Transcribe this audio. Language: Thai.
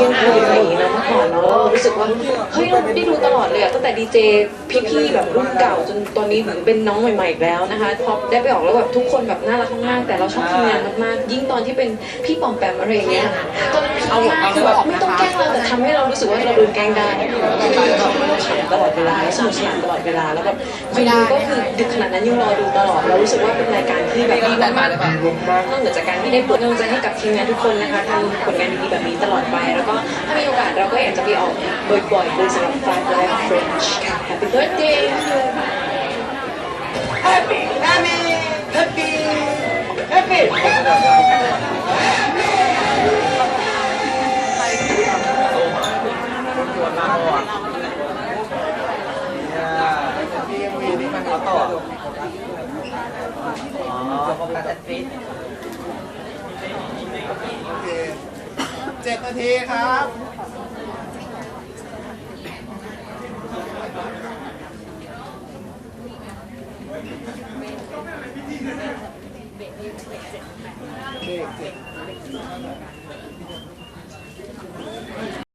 ที่ยงคืนอะไรอย่างนี้นะเมื่อก่อนเนาะเรารู้สึกว่าเฮ้ยเราได้ดูตลอดเลยอะตั้งแต่ดีเจพี่ๆแบบรุ่นเก่าจนตอนนี้ถึงเป็นน้องใหม่ๆอีกแล้วนะคะพอได้ไปออกแล้วแบบทุกคนแบบน่ารักมากๆแต่เราชอบทำงานมากๆยิ่งตอนที่เป็นพี่ปอมแปมอะไรอย่างเงี้ยตอนนั้นพี่มากคือแบบไม่ต้องแกล้งเราแต่ทำให้เรารู้สึกว่าเราโดนแกล้งได้คือเราขำตลอดเวลาสนุกสนานตลอดเวลาแล้วแบบคนดูก็คือดึกขนาดนั้นยังรอดูตลอดเรารู้สึกว่าเป็นรายการ ที่แบบดีมากนอกเหนือจากการที่ได้เปิดกำลังใจให้กับทีมงานทุกคนนะคะทำผลงานดีๆแบบนี้ตลอดไป แล้วก็ถ้ามีโอกาสเราก็อยากจะไปออกบ่อยๆเลยสำหรับ Five Live French ค่ะ Happy Birthday Happy Happy Happy Happy เจ็ดนาทีครับ